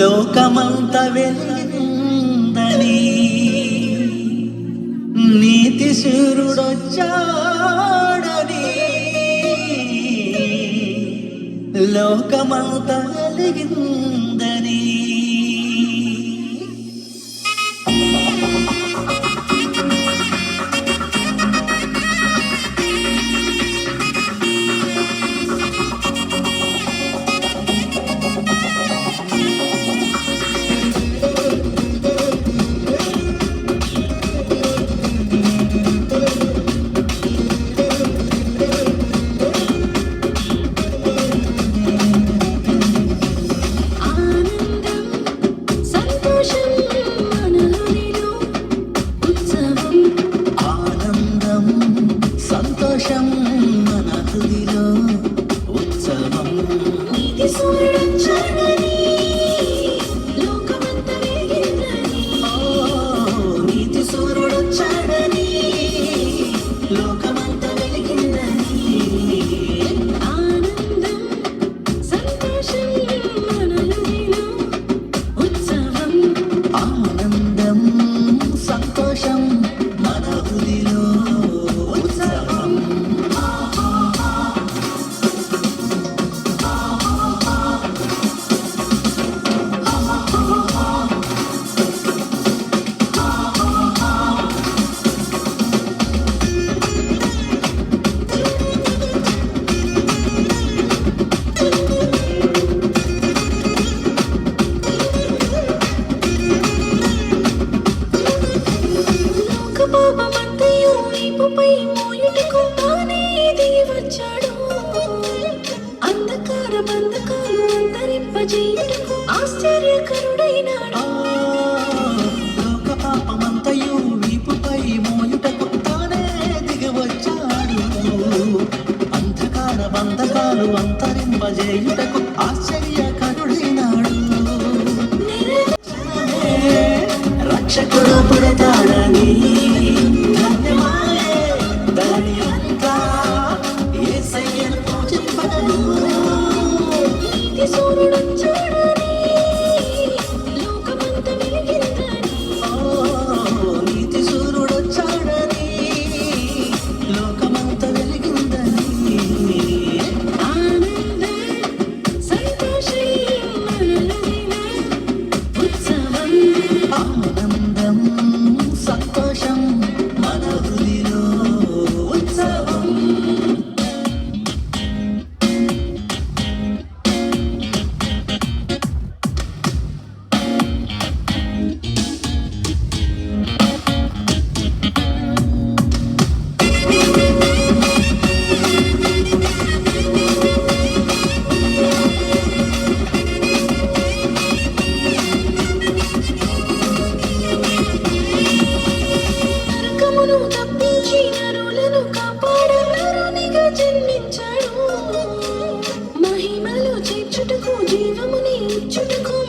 లోకమంత వెళ్ళిందని నీతి సూర్యుడొచ్చాడని లోకమంత వెలిగిందని వీపుపై మోయుటకు తానే దిగి వచ్చాడు అంధకార బంధకాలు అంతరింపజేయుటకు ఆశ్చర్యకరుడైనాడు లోక పాపమంతయు వీపుపై మోయుటకు తానే దిగివచ్చాడు. అంధకార బంధకాలు అంతరింపజేయుటకు ఆశ్చర్యకరుడైనాడు. రక్షకుడు పుడతాడని నిన్నును తప్పించి నరులను కాపాడవరునిగా జన్మించాడు. మహిమలో చేర్చుటకు జీవముని ఇచ్చుటకు